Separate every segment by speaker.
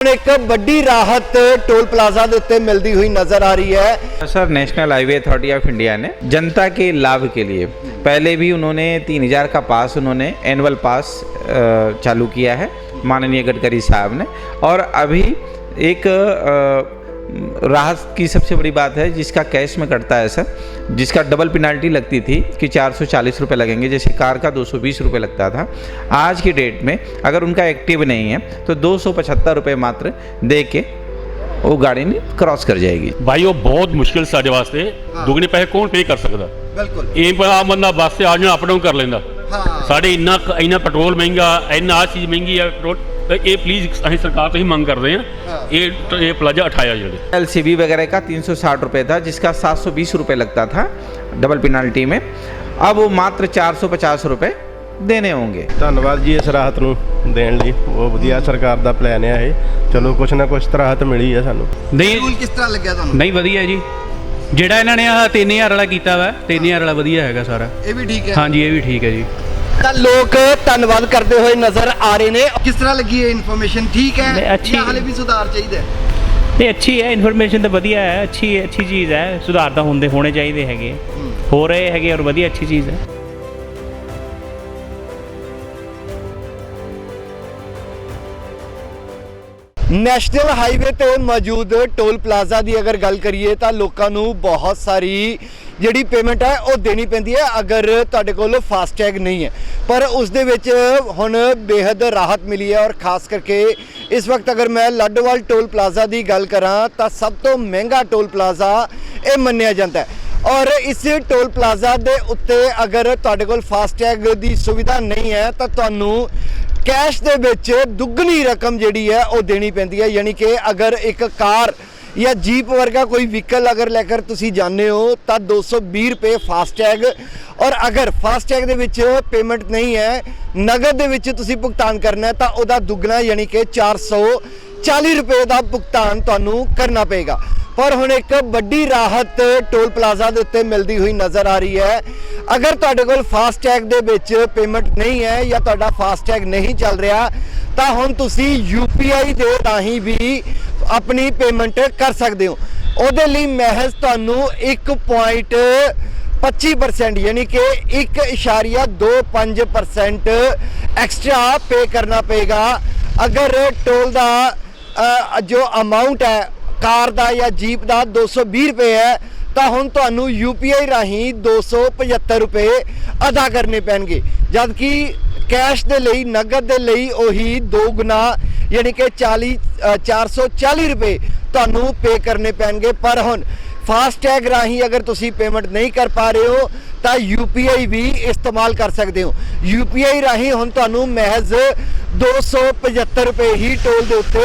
Speaker 1: ਹੁਣ ਇੱਕ ਵੱਡੀ ਰਾਹਤ ਟੋਲ ਪਲਾਜ਼ਾ ਦੇ ਉੱਤੇ ਮਿਲਦੀ ਹੋਈ ਨਜ਼ਰ ਆ ਰਹੀ ਹੈ
Speaker 2: sir national highway authority of India ने जनता के लाभ के लिए पहले भी उन्होंने तीन हजार का पास उन्होंने एनुअल पास अ, चालू किया है माननीय गडकरी साहब ने और अभी एक अ, राहत की सबसे बड़ी बात है जिसका कैश में कटता है सर जिसका डबल पेनाल्टी लगती थी कि चार सौ चालीस रुपये लगेंगे जैसे कार का दो सौ बीस रुपये लगता था आज की डेट में अगर उनका एक्टिव नहीं है तो दो सौ पचहत्तर रुपये मात्र दे के वो गाड़ी नहीं क्रॉस कर जाएगी
Speaker 3: ਭਾਈ ਉਹ ਬਹੁਤ ਮੁਸ਼ਕਿਲ ਸਾਡੇ ਵਾਸਤੇ ਦੁੱਗਣੇ ਪੈਸੇ ਕੌਣ ਪੇ ਕਰ ਸਕਦਾ
Speaker 1: ਬਿਲਕੁਲ
Speaker 3: ਇਹ ਆਮ ਬੰਦਾ ਬੱਸ ਤੇ ਆ ਜਾਣਾ ਅਪ ਡਾਊਨ ਕਰ ਲੈਂਦਾ
Speaker 1: ਹਾਂ
Speaker 3: ਸਾਡੇ ਇੰਨਾ ਕੁ- ਇੰਨਾ ਪੈਟਰੋਲ ਮਹਿੰਗਾ ਇੰਨਾ ਆ ਚੀਜ਼ ਮਹਿੰਗੀ ਆ ਪੈਟਰੋਲ ਤੇ ਇਹ ਪਲੀਜ਼ ਅਸੀਂ ਸਰਕਾਰ ਤੋਂ ਹੀ ਮੰਗ ਕਰਦੇ ਆ ਇਹ ਇਹ ਪਲਾਜ਼ਾ ਉਠਾਇਆ ਜਿਹੜੇ
Speaker 2: एल वगैरह का तीन सौ साठ रुपये था जिसका सात सौ बीस रुपये लगता था डबल पेनाल्टी में अब वो मात्र चार सौ पचास रुपये देने होंगे
Speaker 4: ਧੰਨਵਾਦ ਜੀ ਇਸ ਰਾਹਤ ਨੂੰ ਦੇਣ ਲਈ ਬਹੁਤ ਵਧੀਆ ਸਰਕਾਰ ਦਾ ਪਲਾਨ ਹੈ ਇਹ ਚਲੋ ਕੁਛ ਨਾ ਕੁਛ ਤਾਂ ਰਾਹਤ ਮਿਲੀ ਹੈ ਸਾਨੂੰ
Speaker 5: ਨਹੀਂ
Speaker 1: ਟੂਲ ਕਿਸ ਤਰ੍ਹਾਂ ਲੱਗਿਆ ਤੁਹਾਨੂੰ
Speaker 5: ਨਹੀਂ ਵਧੀਆ ਜੀ ਜਿਹੜਾ ਇਹਨਾਂ ਨੇ ਆਹ 3000 ਵਾਲਾ ਕੀਤਾ ਵਾ 3000 ਵਾਲਾ ਵਧੀਆ ਹੈਗਾ ਸਾਰਾ
Speaker 1: ਇਹ ਵੀ ਠੀਕ ਹੈ
Speaker 5: ਹਾਂਜੀ ਇਹ ਵੀ ਠੀਕ ਹੈ ਜੀ
Speaker 1: ਤਾਂ ਲੋਕ ਧੰਨਵਾਦ ਕਰਦੇ ਹੋਏ ਨਜ਼ਰ ਆ ਰਹੇ ਨੇ। ਕਿਸ ਤਰ੍ਹਾਂ ਲੱਗੀ ਇਹ ਇਨਫੋਰਮੇਸ਼ਨ ਠੀਕ ਹੈ
Speaker 6: ਨਹੀਂ, ਅੱਛੀ-
Speaker 1: ਜਾਂ ਹਲੇ ਵੀ ਸੁਧਾਰ ਚਾਹੀਦਾ ਹੈ?
Speaker 6: ਇਹ ਅੱਛੀ ਹੈ ਇਨਫੋਰਮੇਸ਼ਨ ਤਾਂ ਵਧੀਆ ਹੈ ਅੱਛੀ ਅੱਛੀ ਚੀਜ਼ ਹੈ। ਸੁਧਾਰ ਤਾਂ ਹੁੰਦੇ ਹੋਣੇ ਚਾਹੀਦੇ ਹੈਗੇ। ਹੋ। ਰਹੇ ਹੈਗੇ ਔਰ ਵਧੀਆ ਅੱਛੀ ਚੀਜ਼ ਹੈ।
Speaker 1: ਨੈਸ਼ਨਲ ਹਾਈਵੇ ਤੇ ਮੌਜੂਦ ਟੋਲ ਪਲਾਜ਼ਾ ਦੀ ਅਗਰ ਗੱਲ ਕਰੀਏ ਤਾਂ ਲੋਕਾਂ ਨੂੰ ਬਹੁਤ ਸਾਰੀ ਜਿਹੜੀ ਪੇਮੈਂਟ ਹੈ, ਉਹ ਦੇਣੀ ਪੈਂਦੀ ਹੈ, ਅਗਰ ਤੁਹਾਡੇ ਕੋਲ ਫਾਸਟੈਗ ਨਹੀਂ ਹੈ। ਪਰ ਉਸ ਦੇ ਵਿੱਚ ਹੁਣ ਬੇहद ਰਾਹਤ ਮਿਲੀ ਹੈ ਔਰ ਖਾਸ ਕਰਕੇ ਇਸ ਵਕਤ ਅਗਰ ਮੈਂ ਲੱਡੋਵਾਲ ਟੋਲ ਪਲਾਜ਼ਾ ਦੀ ਗੱਲ ਕਰਾਂ, ਤਾਂ ਸਭ ਤੋਂ ਮਹਿੰਗਾ ਟੋਲ ਪਲਾਜ਼ਾ ਇਹ ਮੰਨਿਆ ਜਾਂਦਾ ਹੈ। ਔਰ ਇਸ ਟੋਲ ਪਲਾਜ਼ਾ ਦੇ ਉੱਤੇ ਅਗਰ ਤੁਹਾਡੇ ਕੋਲ ਫਾਸਟੈਗ ਦੀ ਸੁਵਿਧਾ ਨਹੀਂ ਹੈ, ਤਾਂ ਤੁਹਾਨੂੰ ਕੈਸ਼ ਦੇ ਵਿੱਚ ਦੁੱਗਣੀ ਰਕਮ ਜਿਹੜੀ ਹੈ, ਉਹ ਦੇਣੀ ਪੈਂਦੀ ਹੈ। ਯਾਨੀ ਕਿ ਅਗਰ ਇੱਕ ਕਾਰ ਜਾਂ ਜੀਪ ਵਰਗਾ ਕੋਈ ਵਹੀਕਲ ਅਗਰ ਲੈ ਕੇ ਤੁਸੀਂ ਜਾਂਦੇ ਹੋ, ਤਾਂ 220 ਰੁਪਏ ਫਾਸਟੈਗ ਔਰ ਅਗਰ ਫਾਸਟੈਗ ਦੇ ਵਿੱਚ ਪੇਮੈਂਟ ਨਹੀਂ ਹੈ, ਨਗਦ ਦੇ ਵਿੱਚ ਤੁਸੀਂ ਭੁਗਤਾਨ ਕਰਨਾ ਤਾਂ ਉਹਦਾ ਦੁੱਗਣਾ ਯਾਨੀ ਕਿ 440 ਰੁਪਏ ਦਾ ਭੁਗਤਾਨ ਤੁਹਾਨੂੰ ਕਰਨਾ ਪਏਗਾ। ਪਰ ਹੁਣ ਇੱਕ ਵੱਡੀ ਰਾਹਤ ਟੋਲ ਪਲਾਜ਼ਾ ਦੇ ਉੱਤੇ ਮਿਲਦੀ ਹੋਈ ਨਜ਼ਰ ਆ ਰਹੀ ਹੈ। ਅਗਰ ਤੁਹਾਡੇ ਕੋਲ ਫਾਸਟੈਗ ਦੇ ਵਿੱਚ ਪੇਮੈਂਟ ਨਹੀਂ ਹੈ ਜਾਂ ਤੁਹਾਡਾ ਫਾਸਟੈਗ ਨਹੀਂ ਚੱਲ ਰਿਹਾ, ਤਾਂ ਹੁਣ ਤੁਸੀਂ UPI ਦੇ ਰਾਹੀਂ ਵੀ ਆਪਣੀ ਪੇਮੈਂਟ ਕਰ ਸਕਦੇ ਹੋ। ਉਹਦੇ ਲਈ ਮਹਿਜ਼ ਤੁਹਾਨੂੰ 1.25% ਯਾਨੀ ਕਿ 1.25% ਐਕਸਟਰਾ ਪੇ ਕਰਨਾ ਪਏਗਾ। ਅਗਰ ਟੋਲ ਦਾ ਜੋ ਅਮਾਉਂਟ ਹੈ ਕਾਰ ਦਾ ਜਾਂ ਜੀਪ ਦਾ 220 ਰੁਪਏ ਹੈ ਤਾਂ ਹੁਣ ਤੁਹਾਨੂੰ UPI ਰਾਹੀਂ 275 ਰੁਪਏ ਅਦਾ ਕਰਨੇ ਪੈਣਗੇ। ਜਦ ਕਿ ਕੈਸ਼ ਦੇ ਲਈ ਨਗਦ ਦੇ ਲਈ ਉਹੀ ਦੋ ਗੁਣਾ ਯਾਨੀ ਕਿ 40 ਅ, 440 ਰੁਪਏ ਤੁਹਾਨੂੰ ਪੇ ਕਰਨੇ ਪੈਣਗੇ। ਪਰ ਹੁਣ ਫਾਸਟੈਗ ਰਾਹੀਂ ਅਗਰ ਤੁਸੀਂ ਪੇਮੈਂਟ ਨਹੀਂ ਕਰ ਪਾ ਰਹੇ ਹੋ ਤਾਂ UPI ਵੀ ਇਸਤੇਮਾਲ ਕਰ ਸਕਦੇ ਹੋ। UPI ਰਾਹੀਂ ਹੁਣ ਤੁਹਾਨੂੰ ਮਹਿਜ਼ 275 ਰੁਪਏ ਹੀ ਟੋਲ ਦੇ ਉੱਤੇ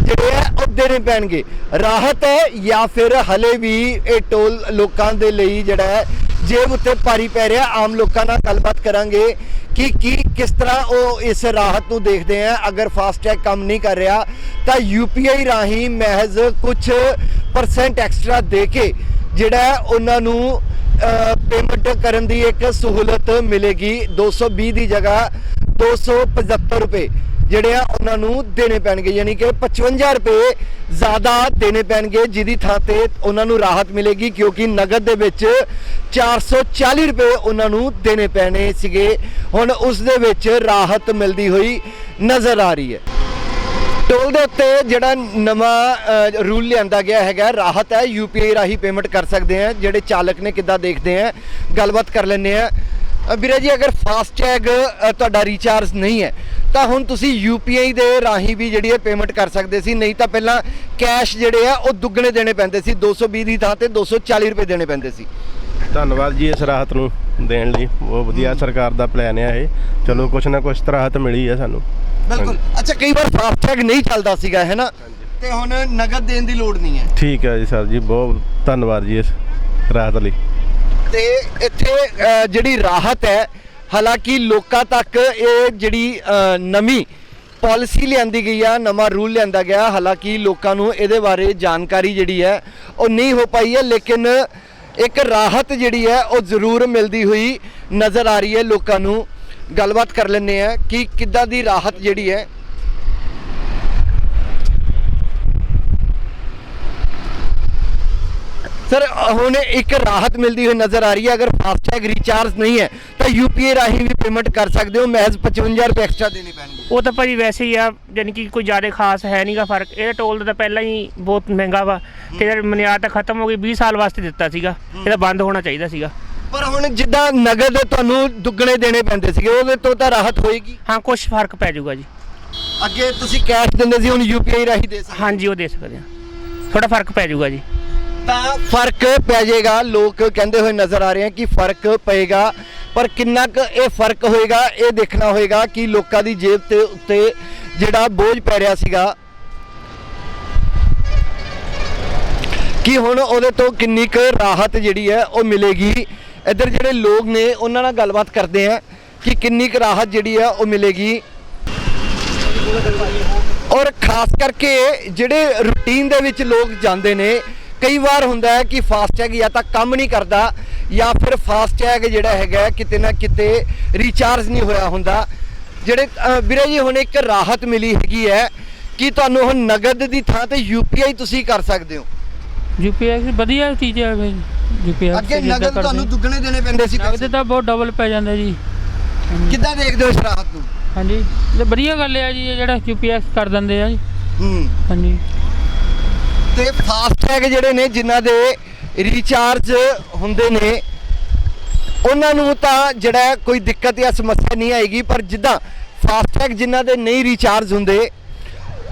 Speaker 1: ਜਿਹੜੇ ਆ, ਉਹ ਦੇਣੇ ਪੈਣਗੇ। ਰਾਹਤ ਹੈ ਜਾਂ ਫਿਰ ਹਲੇ ਵੀ ਇਹ ਟੋਲ ਲੋਕਾਂ ਦੇ ਲਈ ਜਿਹੜਾ ਹੈ, ਜੇਬ ਉੱਤੇ ਭਾਰੀ ਪੈ ਰਿਹਾ। ਆਮ ਲੋਕਾਂ ਨਾਲ ਗੱਲਬਾਤ ਕਰਾਂਗੇ ਕਿ ਕੀ, ਕਿਸ ਤਰ੍ਹਾਂ ਉਹ ਇਸ ਰਾਹਤ ਨੂੰ ਦੇਖਦੇ ਆ। ਅਗਰ ਫਾਸਟੈਗ ਕੰਮ ਨਹੀਂ ਕਰ ਰਿਹਾ, ਤਾਂ UPI ਰਾਹੀਂ ਮਹਿਜ਼ ਕੁਝ ਪਰਸੈਂਟ ਐਕਸਟਰਾ ਦੇ ਕੇ ਜਿਹੜਾ ਉਹਨਾਂ ਨੂੰ ਪੇਮੈਂਟ ਕਰਨ ਦੀ ਇੱਕ ਸਹੂਲਤ ਮਿਲੇਗੀ। 220 ਦੀ ਜਗ੍ਹਾ 275 ਰੁਪਏ। ਜਿਹੜੇ ਆ ਉਹਨਾਂ ਨੂੰ ਦੇਣੇ ਪੈਣਗੇ, ਯਾਨੀ ਕਿ 55 ਰੁਪਏ ਜ਼ਿਆਦਾ ਦੇਣੇ ਪੈਣਗੇ, ਜਿਹਦੀ ਥਾਂ ਤੇ ਉਹਨਾਂ ਨੂੰ ਰਾਹਤ ਮਿਲੇਗੀ, ਕਿਉਂਕਿ ਨਗਦ ਦੇ ਵਿੱਚ 440 ਰੁਪਏ ਉਹਨਾਂ ਨੂੰ ਦੇਣੇ ਪੈਣੇ ਸੀਗੇ। ਹੁਣ ਉਸ ਦੇ ਵਿੱਚ ਰਾਹਤ ਮਿਲਦੀ ਹੋਈ ਨਜ਼ਰ ਆ ਰਹੀ ਹੈ। ਟੋਲ ਦੇ ਉੱਤੇ ਜਿਹੜਾ ਨਵਾਂ ਰੂਲ ਲਿਆਂਦਾ ਗਿਆ ਹੈਗਾ, ਰਾਹਤ ਹੈ ਯੂਪੀਆਈ ਰਾਹੀਂ ਪੇਮੈਂਟ ਕਰ ਸਕਦੇ ਆ। ਜਿਹੜੇ ਚਾਲਕ ਨੇ ਕਿੱਦਾਂ ਦੇਖਦੇ ਆ, ਗੱਲਬਾਤ ਕਰ ਲੈਂਦੇ ਆ। ਵੀਰੇ ਜੀ ਅਗਰ ਫਾਸਟੈਗ ਤੁਹਾਡਾ ਰੀਚਾਰਜ ਨਹੀਂ ਹੈ ਤਾਂ ਹੁਣ ਤੁਸੀਂ ਯੂਪੀਆਈ ਦੇ ਰਾਹੀਂ ਵੀ ਜਿਹੜੀ ਹੈ ਪੇਮੈਂਟ ਕਰ ਸਕਦੇ ਸੀ ਨਹੀਂ ਤਾਂ ਪਹਿਲਾਂ ਕੈਸ਼ ਜਿਹੜੇ ਆ ਉਹ ਦੁੱਗਣੇ ਦੇਣੇ ਪੈਂਦੇ ਸੀ 220 ਦੀ ਥਾਂ ਤੇ 240 ਰੁਪਏ ਦੇਣੇ ਪੈਂਦੇ ਸੀ।
Speaker 4: ਧੰਨਵਾਦ ਜੀ ਇਸ ਰਾਹਤ ਨੂੰ ਦੇਣ ਲਈ ਬਹੁਤ ਵਧੀਆ ਸਰਕਾਰ ਦਾ ਪਲਾਨ ਹੈ ਇਹ। ਚਲੋ ਕੁਛ ਨਾ ਕੁਛ ਰਾਹਤ ਮਿਲੀ ਹੈ ਸਾਨੂੰ।
Speaker 1: ਬਿਲਕੁਲ। ਅੱਛਾ ਕਈ ਵਾਰ ਫਾਸਟੈਗ ਨਹੀਂ ਚੱਲਦਾ ਸੀਗਾ ਹੈ ਨਾ? ਤੇ ਹੁਣ ਨਗਦ ਦੇਣ ਦੀ ਲੋੜ ਨਹੀਂ ਹੈ।
Speaker 4: ਠੀਕ ਹੈ ਜੀ ਸਰ ਜੀ ਬਹੁਤ ਧੰਨਵਾਦ ਜੀ ਇਸ ਰਾਹਤ ਲਈ।
Speaker 1: ਤੇ ਇੱਥੇ ਜਿਹੜੀ ਰਾਹਤ ਹੈ, ਹਾਲਾਂਕਿ ਲੋਕਾਂ ਤੱਕ ਇਹ ਜਿਹੜੀ ਨਵੀਂ ਪਾਲਿਸੀ ਲਿਆਂਦੀ ਗਈ ਆ, ਨਵਾਂ ਰੂਲ ਲਿਆਂਦਾ ਗਿਆ, ਹਾਲਾਂਕਿ ਲੋਕਾਂ ਨੂੰ ਇਹਦੇ ਬਾਰੇ ਜਾਣਕਾਰੀ ਜਿਹੜੀ ਹੈ, ਉਹ ਨਹੀਂ ਹੋ ਪਾਈ ਹੈ, ਲੇਕਿਨ ਇੱਕ ਰਾਹਤ ਜਿਹੜੀ ਹੈ, ਉਹ ਜ਼ਰੂਰ ਮਿਲਦੀ ਹੋਈ ਨਜ਼ਰ ਆ ਰਹੀ ਹੈ, ਲੋਕਾਂ ਨੂੰ ਗੱਲਬਾਤ ਕਰ ਲੈਂਦੇ ਆ ਕਿ ਕਿੱਦਾਂ ਦੀ ਰਾਹਤ ਜਿਹੜੀ ਹੈ ਸਰ ਹੁਣ ਇੱਕ ਰਾਹਤ ਮਿਲਦੀ ਹੋਈ ਨਜ਼ਰ ਆ ਰਹੀ ਹੈ। ਅਗਰ ਫਾਸਟੈਗ ਰੀਚਾਰਜ ਨਹੀਂ ਹੈ ਤਾਂ ਯੂਪੀਆਈ ਰਾਹੀਂ ਵੀ ਪੇਮੈਂਟ ਕਰ ਸਕਦੇ ਹੋ। ਮਹਿਜ਼ 55 ਰੁਪਏ ਐਕਸਟਰਾ ਦੇਣੇ ਪੈਣਗੇ।
Speaker 6: ਉਹ ਤਾਂ ਭਾਜੀ ਵੈਸੇ ਹੀ ਆ ਯਾਨੀ ਕਿ ਕੋਈ ਜ਼ਿਆਦਾ ਖਾਸ ਹੈ ਨਹੀਂਗਾ ਫ਼ਰਕ। ਇਹ ਟੋਲ ਦਾ ਤਾਂ ਪਹਿਲਾਂ ਹੀ ਬਹੁਤ ਮਹਿੰਗਾ ਵਾ। ਤੇ ਯਾਰ ਮਨਿਆਦ ਤਾਂ ਖਤਮ ਹੋ ਗਈ 20 ਸਾਲ ਵਾਸਤੇ ਦਿੱਤਾ ਸੀਗਾ। ਇਹਦਾ ਬੰਦ ਹੋਣਾ ਚਾਹੀਦਾ ਸੀਗਾ।
Speaker 1: ਪਰ ਹੁਣ ਜਿੱਦਾਂ ਨਗਦ ਤੁਹਾਨੂੰ ਦੁੱਗਣੇ ਦੇਣੇ ਪੈਂਦੇ ਸੀਗੇ ਉਹਦੇ ਤੋਂ ਤਾਂ ਰਾਹਤ ਹੋਏਗੀ।
Speaker 6: ਹਾਂ ਕੁਝ ਫ਼ਰਕ ਪੈ ਜਾਊਗਾ ਜੀ।
Speaker 1: ਅੱਗੇ ਤੁਸੀਂ ਕੈਸ਼ ਦਿੰਦੇ ਸੀ ਹੁਣ ਯੂਪੀਆਈ ਰਾਹੀਂ ਦੇ ਸਕਦੇ
Speaker 6: ਹਾਂਜੀ ਉਹ ਦੇ ਸਕਦੇ ਆ ਥੋੜਾ ਫ਼ਰਕ ਪੈ ਜਾਊਗਾ ਜੀ।
Speaker 1: ਤਾਂ ਫ਼ਰਕ ਪੈ ਜਾਏਗਾ, ਲੋਕ ਕਹਿੰਦੇ ਹੋਏ ਨਜ਼ਰ ਆ ਰਹੇ ਆ ਕਿ ਫ਼ਰਕ ਪਏਗਾ, ਪਰ ਕਿੰਨਾ ਕੁ ਇਹ ਫ਼ਰਕ ਹੋਏਗਾ, ਇਹ ਦੇਖਣਾ ਹੋਏਗਾ ਕਿ ਲੋਕਾਂ ਦੀ ਜੇਬ ਤੇ ਉੱਤੇ ਜਿਹੜਾ ਬੋਝ ਪੈ ਰਿਹਾ ਸੀਗਾ, ਕਿ ਹੁਣ ਉਹਦੇ ਤੋਂ ਕਿੰਨੀ ਕੁ ਰਾਹਤ ਜਿਹੜੀ ਹੈ ਉਹ ਮਿਲੇਗੀ। ਇੱਧਰ ਜਿਹੜੇ ਲੋਕ ਨੇ, ਉਹਨਾਂ ਨਾਲ ਗੱਲਬਾਤ ਕਰਦੇ ਆ ਕਿ ਕਿੰਨੀ ਕੁ ਰਾਹਤ ਜਿਹੜੀ ਹੈ ਉਹ ਮਿਲੇਗੀ। ਔਰ ਖਾਸ ਕਰਕੇ ਜਿਹੜੇ ਰੂਟੀਨ ਦੇ ਵਿੱਚ ਲੋਕ ਜਾਂਦੇ ਨੇ ਕਈ ਵਾਰ ਹੁੰਦਾ ਹੈ ਕਿ ਫਾਸਟੈਗ ਜਾਂ ਤਾਂ ਕੰਮ ਨਹੀਂ ਕਰਦਾ ਜਾਂ ਫਿਰ ਫਾਸਟੈਗ ਜਿਹੜਾ ਹੈਗਾ ਕਿਤੇ ਨਾ ਕਿਤੇ ਰੀਚਾਰਜ ਨਹੀਂ ਹੋਇਆ ਹੁੰਦਾ। ਜਿਹੜੇ ਵੀਰੇ ਜੀ ਹੁਣ ਇੱਕ ਰਾਹਤ ਮਿਲੀ ਹੈਗੀ ਹੈ ਕਿ ਤੁਹਾਨੂੰ ਹੁਣ ਨਗਦ ਦੀ ਥਾਂ ਤੇ ਯੂਪੀਆਈ ਤੁਸੀਂ ਕਰ ਸਕਦੇ ਹੋ।
Speaker 7: ਯੂਪੀਆਈ ਵਧੀਆ ਚੀਜ਼ ਹੈ ਬਈ ਯੂਪੀਆਈ
Speaker 1: ਅੱਗੇ ਨਗਦ ਤੁਹਾਨੂੰ ਦੁੱਗਣੇ ਦੇਣੇ ਪੈਂਦੇ ਸੀ
Speaker 7: ਨਗਦ ਤਾਂ ਬਹੁਤ ਡਬਲ ਪੈ ਜਾਂਦਾ ਜੀ।
Speaker 1: ਕਿੱਦਾਂ ਦੇਖਦੇ ਹੋ ਇਸ ਰਾਹਤ ਨੂੰ?
Speaker 7: ਹਾਂਜੀ। ਤੇ ਵਧੀਆ ਗੱਲ ਹੈ ਜੀ ਜਿਹੜਾ ਯੂਪੀਐਸ ਕਰ ਦਿੰਦੇ ਆ ਜੀ।
Speaker 1: ਹੂੰ।
Speaker 7: ਹਾਂਜੀ।
Speaker 1: ਤੇ ਫਾਸਟੈਗ ਜਿਹੜੇ ਨੇ, ਜਿਨ੍ਹਾਂ ਦੇ ਰੀਚਾਰਜ ਹੁੰਦੇ ਨੇ, ਉਹਨਾਂ ਨੂੰ ਤਾਂ ਜਿਹੜਾ ਕੋਈ ਦਿੱਕਤ ਜਾਂ ਸਮੱਸਿਆ ਨਹੀਂ ਆਏਗੀ, ਪਰ ਜਿੱਦਾਂ ਫਾਸਟੈਗ ਜਿਨ੍ਹਾਂ ਦੇ ਨਹੀਂ ਰੀਚਾਰਜ ਹੁੰਦੇ,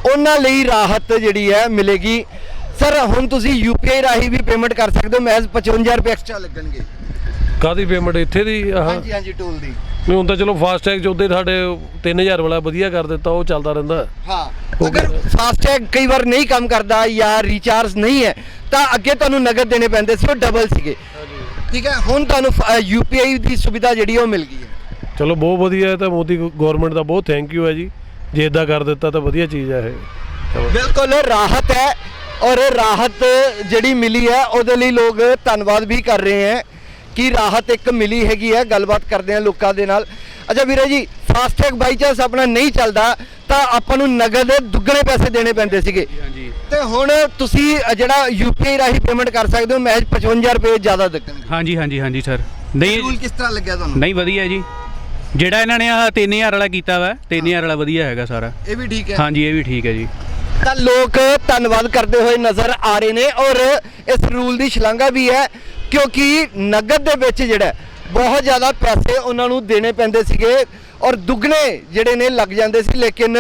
Speaker 1: ਉਹਨਾਂ ਲਈ ਰਾਹਤ ਜਿਹੜੀ ਹੈ ਮਿਲੇਗੀ। ਸਰ ਹੁਣ ਤੁਸੀਂ ਯੂਪੀਆਈ ਰਾਹੀਂ ਵੀ ਪੇਮੈਂਟ ਕਰ ਸਕਦੇ ਹੋ ਮਹਿਜ਼ 55 ਰੁਪਏ ਐਕਸਟਰਾ ਲੱਗਣਗੇ।
Speaker 8: ਕਾਦੀ ਪੇਮੈਂਟ ਇੱਥੇ ਦੀ? ਆਹ।
Speaker 1: ਹਾਂਜੀ ਹਾਂਜੀ ਟੋਲ ਦੀ।
Speaker 8: ਨਹੀਂ ਤਾਂ ਚਲੋ ਫਾਸਟੈਗ ਚ ਉਹਦੇ ਸਾਡੇ 3000 ਵਾਲਾ ਵਧੀਆ ਕਰ ਦਿੱਤਾ ਉਹ ਚੱਲਦਾ ਰਹਿੰਦਾ।
Speaker 1: ਹਾਂ। ਅਗਰ ਫਾਸਟੈਗ ਕਈ ਵਾਰ ਨਹੀਂ ਕੰਮ ਕਰਦਾ ਜਾਂ ਰੀਚਾਰਜ ਨਹੀਂ ਹੈ ਤਾਂ ਅੱਗੇ ਤੁਹਾਨੂੰ ਨਗਦ ਦੇਣੇ ਪੈਂਦੇ ਸੀ ਉਹ ਡਬਲ ਸੀਗੇ। ਠੀਕ ਹੈ? ਹੁਣ ਤੁਹਾਨੂੰ ਯੂਪੀਆਈ ਦੀ ਸੁਵਿਧਾ ਜਿਹੜੀ ਉਹ ਮਿਲ ਗਈ ਹੈ।
Speaker 8: ਚਲੋ ਬਹੁਤ ਵਧੀਆ ਹੈ ਤਾਂ ਮੋਦੀ ਗਵਰਨਮੈਂਟ ਦਾ ਬਹੁਤ ਥੈਂਕ ਯੂ ਹੈ ਜੀ। ਜੇ ਇਦਾਂ ਕਰ ਦਿੱਤਾ ਤਾਂ ਵਧੀਆ ਚੀਜ਼ ਹੈ ਇਹ।
Speaker 1: ਬਿਲਕੁਲ ਰਾਹਤ ਹੈ ਔਰ ਰਾਹਤ ਜਿਹੜੀ ਮਿਲੀ ਹੈ ਉਹਦੇ ਲਈ ਲੋਕ ਧੰਨਵਾਦ ਵੀ ਕਰ ਰਹੇ ਹੈ। ਕਿ ਰਾਹਤ ਇੱਕ ਮਿਲੀ ਹੈਗੀ ਹੈ? ਗੱਲਬਾਤ ਕਰਦੇ ਆ ਲੋਕਾਂ ਦੇ ਨਾਲ। ਅੱਛਾ ਵੀਰੇ ਜੀ ਫਾਸਟੈਗ ਬਾਈ ਚਾਂਸ ਆਪਣਾ ਨਹੀਂ ਚੱਲਦਾ ਤਾਂ ਆਪਾਂ ਨੂੰ ਨਗਦ ਦੁੱਗਣੇ ਪੈਸੇ ਦੇਣੇ ਪੈਂਦੇ ਸੀਗੇ।
Speaker 5: ਹਾਂਜੀ।
Speaker 1: ਤੇ ਹੁਣ ਤੁਸੀਂ ਜਿਹੜਾ ਯੂਪੀਆਈ ਰਾਹੀਂ ਪੇਮੈਂਟ ਕਰ ਸਕਦੇ ਹੋ ਮਹਿਜ਼ 55 ਰੁਪਏ ਜ਼ਿਆਦਾ ਲੱਗਣਗੇ
Speaker 5: ਹਾਂਜੀ ਹਾਂਜੀ ਹਾਂਜੀ ਸਰ ਨਹੀਂ
Speaker 1: ਰੂਲ ਕਿਸ ਤਰ੍ਹਾਂ ਲੱਗਿਆ ਤੁਹਾਨੂੰ?
Speaker 5: ਨਹੀਂ ਵਧੀਆ ਜੀ। ਜਿਹੜਾ ਇਹਨਾਂ ਨੇ ਆਹ 3000 ਵਾਲਾ ਕੀਤਾ ਵਾ 3000 ਵਾਲਾ ਵਧੀਆ ਹੈਗਾ ਸਾਰਾ।
Speaker 1: ਇਹ ਵੀ ਠੀਕ ਹੈ।
Speaker 5: ਹਾਂਜੀ ਇਹ ਵੀ ਠੀਕ ਹੈ ਜੀ।
Speaker 1: ਤਾਂ ਲੋਕ ਧੰਨਵਾਦ ਕਰਦੇ ਹੋਏ ਨਜ਼ਰ ਆ ਰਹੇ ਨੇ ਔਰ ਇਸ ਰੂਲ ਦੀ ਸ਼ਲਾਘਾ ਵੀ ਹੈ। ਕਿਉਂਕਿ ਨਗਦ ਦੇ ਵਿੱਚ ਜਿਹੜਾ ਬਹੁਤ ਜ਼ਿਆਦਾ ਪੈਸੇ ਉਹਨਾਂ ਨੂੰ ਦੇਣੇ ਪੈਂਦੇ ਸੀਗੇ ਔਰ ਦੁੱਗਣੇ ਜਿਹੜੇ ਨੇ ਲੱਗ ਜਾਂਦੇ ਸੀ, ਲੇਕਿਨ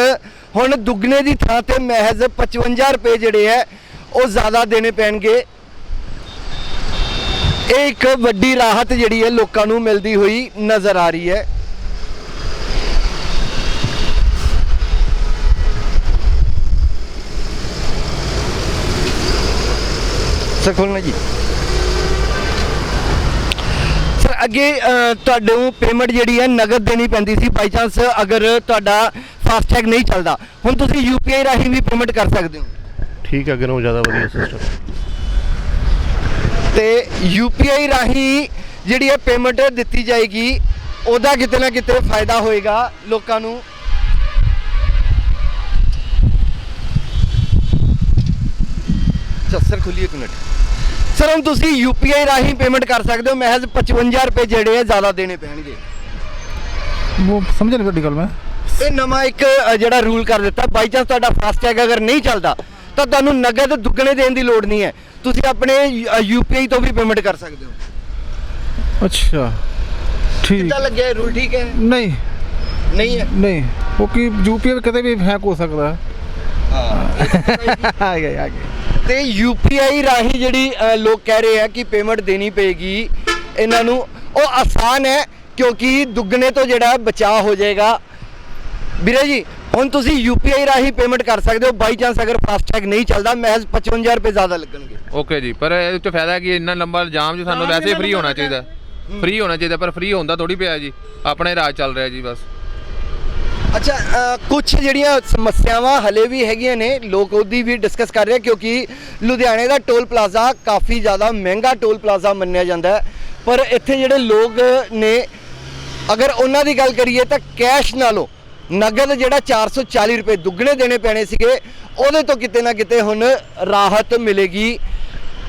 Speaker 1: ਹੁਣ ਦੁੱਗਣੇ ਦੀ ਥਾਂ ਤੇ ਮਹਿਜ਼ 55 ਰੁਪਏ ਜਿਹੜੇ ਹੈ, ਉਹ ਜ਼ਿਆਦਾ ਦੇਣੇ ਪੈਣਗੇ। ਇਹ ਇੱਕ ਵੱਡੀ ਰਾਹਤ ਜਿਹੜੀ ਹੈ ਲੋਕਾਂ ਨੂੰ ਮਿਲਦੀ ਹੋਈ ਨਜ਼ਰ ਆ ਰਹੀ ਹੈ। ਸਰ ਜੀ। ਅੱਗੇ ਤੁਹਾਨੂੰ ਪੇਮੈਂਟ ਜਿਹੜੀ ਹੈ ਨਗਦ ਦੇਣੀ ਪੈਂਦੀ ਸੀ ਬਾਈ ਚਾਂਸ ਅਗਰ ਤੁਹਾਡਾ ਫਾਸਟੈਗ ਨਹੀਂ ਚੱਲਦਾ ਹੁਣ ਤੁਸੀਂ ਯੂਪੀਆਈ ਰਾਹੀਂ ਵੀ ਪੇਮੈਂਟ ਕਰ ਸਕਦੇ ਹੋ।
Speaker 4: ਠੀਕ ਹੈ ਅੱਗੇ ਨਾਲੋਂ ਜ਼ਿਆਦਾ ਵਧੀਆ ਸਿਸਟਮ
Speaker 1: ਤੇ ਯੂਪੀਆਈ ਰਾਹੀਂ ਜਿਹੜੀ ਹੈ ਪੇਮੈਂਟ ਦਿੱਤੀ ਜਾਏਗੀ ਉਹਦਾ ਕਿਤੇ ਨਾ ਕਿਤੇ ਫਾਇਦਾ ਹੋਏਗਾ ਲੋਕਾਂ ਨੂੰ। ਚੱਸਰ ਖੁੱਲੀ ਇੱਕ ਮਿੰਟ। ਸਰ ਹੁਣ ਤੁਸੀਂ ਯੂਪੀਆਈ ਰਾਹੀਂ ਪੇਮੈਂਟ ਕਰ ਸਕਦੇ ਹੋ। ਮਹਿਜ਼ 55 ਰੁਪਏ ਜਿਹੜੇ ਆ ਜ਼ਿਆਦਾ ਦੇਣੇ ਪੈਣਗੇ।
Speaker 9: ਉਹ ਸਮਝ ਨਹੀਂ ਤੁਹਾਡੀ ਗੱਲ ਮੈਂ।
Speaker 1: ਇਹ ਨਵਾਂ ਇੱਕ ਅ, ਜਿਹੜਾ ਰੂਲ ਕਰ ਦਿੱਤਾ। ਬਾਈ ਚਾਂਸ ਤੁਹਾਡਾ ਫਾਸਟੈਗ ਅਗਰ ਨਹੀਂ ਚੱਲਦਾ ਤਾਂ ਤੁਹਾਨੂੰ ਨਗਦ ਦੁੱਗਣੇ ਦੇਣ ਦੀ ਲੋੜ ਨਹੀਂ ਹੈ। ਤੁਸੀਂ ਆਪਣੇ ਯੂਪੀਆਈ ਤੋਂ ਵੀ ਪੇਮੈਂਟ ਕਰ ਸਕਦੇ ਹੋ।
Speaker 9: ਅੱਛਾ। ਠੀਕ।
Speaker 1: ਕਿੱਦਾਂ ਲੱਗਿਆ ਰੂਲ ਠੀਕ ਹੈ?
Speaker 9: ਨਹੀਂ।
Speaker 1: ਨਹੀਂ ਹੈ?
Speaker 9: ਨਹੀਂ। ਉਹ ਕੀ ਯੂਪੀਆਈ ਕਦੇ ਵੀ ਹੈਕ ਹੋ ਸਕਦਾ। ਆ ਗਿਆ ਆ ਗਿਆ।
Speaker 1: ਤੇ ਯੂਪੀਆਈ ਰਾਹੀਂ ਜਿਹੜੀ ਅ, ਲੋਕ ਕਹਿ ਰਹੇ ਆ ਕਿ ਪੇਮੈਂਟ ਦੇਣੀ ਪਏਗੀ ਇਹਨਾਂ ਨੂੰ। ਉਹ ਆਸਾਨ ਹੈ ਕਿਉਂਕਿ ਦੁੱਗਣੇ ਤੋਂ ਜਿਹੜਾ ਬਚਾਅ ਹੋ ਜਾਏਗਾ। ਵੀਰੇ ਜੀ ਹੁਣ ਤੁਸੀਂ ਯੂਪੀਆਈ ਰਾਹੀਂ ਪੇਮੈਂਟ ਕਰ ਸਕਦੇ ਹੋ। ਬਾਈ ਚਾਂਸ ਅਗਰ ਫਾਸਟੈਗ ਨਹੀਂ ਚੱਲਦਾ ਮਹਿਜ਼ 55 ਰੁਪਏ ਜ਼ਿਆਦਾ ਲੱਗਣਗੇ।
Speaker 10: ਓਕੇ ਜੀ ਪਰ ਇਹ ਚ ਫਾਇਦਾ ਕੀ ਹੈ, ਇੰਨਾ ਲੰਬਾ ਜਾਮ ਜੀ ਸਾਨੂੰ ਵੈਸੇ ਫ੍ਰੀ ਹੋਣਾ ਚਾਹੀਦਾ। ਫ੍ਰੀ ਹੋਣਾ ਚਾਹੀਦਾ ਪਰ ਫ੍ਰੀ ਹੁੰਦਾ ਥੋੜੀ ਪਿਆ ਜੀ। ਆਪਣਾ ਹੀ ਰਾਜ ਚੱਲ ਰਿਹਾ ਜੀ ਬਸ।
Speaker 1: ਅੱਛਾ ਕੁਝ ਜਿਹੜੀਆਂ ਸਮੱਸਿਆਵਾਂ ਹਲੇ ਵੀ ਹੈਗੀਆਂ ਨੇ ਲੋਕ ਉਹਦੀ ਵੀ ਡਿਸਕਸ ਕਰ ਰਹੇ ਕਿਉਂਕਿ ਲੁਧਿਆਣੇ ਦਾ ਟੋਲ ਪਲਾਜ਼ਾ ਕਾਫੀ ਜ਼ਿਆਦਾ ਮਹਿੰਗਾ ਟੋਲ ਪਲਾਜ਼ਾ ਮੰਨਿਆ ਜਾਂਦਾ ਹੈ। ਪਰ ਇੱਥੇ ਜਿਹੜੇ ਲੋਕ ਨੇ ਅਗਰ ਉਹਨਾਂ ਦੀ ਗੱਲ ਕਰੀਏ ਤਾਂ ਕੈਸ਼ ਨਾਲੋਂ ਨਗਦ ਜਿਹੜਾ 440 ਰੁਪਏ ਦੁੱਗਣੇ ਦੇਣੇ ਪੈਣੇ ਸੀਗੇ ਉਹਦੇ ਤੋਂ ਕਿਤੇ ਨਾ ਕਿਤੇ ਹੁਣ ਰਾਹਤ ਮਿਲੇਗੀ।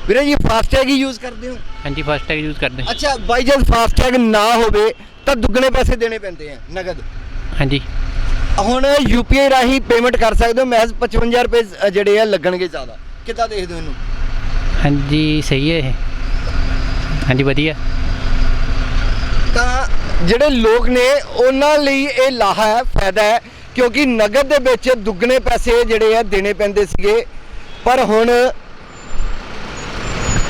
Speaker 1: ਵੀਰੇ ਜੀ ਫਾਸਟੈਗ ਹੀ ਯੂਜ਼ ਕਰਦੇ ਹੋ?
Speaker 5: ਹਾਂਜੀ ਫਸਟ ਟੈਗ ਯੂਜ਼ ਕਰਦੇ
Speaker 1: ਅੱਛਾ ਬਾਈ ਜਦ ਫਾਸਟੈਗ ਨਾ ਹੋਵੇ ਤਾਂ ਦੁੱਗਣੇ ਪੈਸੇ ਦੇਣੇ ਪੈਂਦੇ ਆ ਨਗਦ।
Speaker 5: ਹਾਂਜੀ।
Speaker 1: ਹੁਣ ਯੂਪੀਆਈ ਰਾਹੀਂ ਪੇਮੈਂਟ ਕਰ ਸਕਦੇ ਹੋ। ਮਹਿਜ਼ 55 ਰੁਪਏ ਜ਼- ਜਿਹੜੇ ਆ ਲੱਗਣਗੇ ਜ਼ਿਆਦਾ। ਕਿੱਦਾਂ ਦੇਖਦੇ ਹੋ ਇਹਨੂੰ?
Speaker 5: ਹਾਂਜੀ ਸਹੀ ਹੈ ਇਹ। ਹਾਂਜੀ ਵਧੀਆ।
Speaker 1: ਤਾਂ ਜਿਹੜੇ ਲੋਕ ਨੇ ਉਹਨਾਂ ਲਈ ਇਹ ਲਾਹਾ ਹੈ ਫਾਇਦਾ ਹੈ ਕਿਉਂਕਿ ਨਗਦ ਦੇ ਵਿੱਚ ਦੁੱਗਣੇ ਪੈਸੇ ਜਿਹੜੇ ਆ ਦੇਣੇ ਪੈਂਦੇ ਸੀਗੇ। ਪਰ ਹੁਣ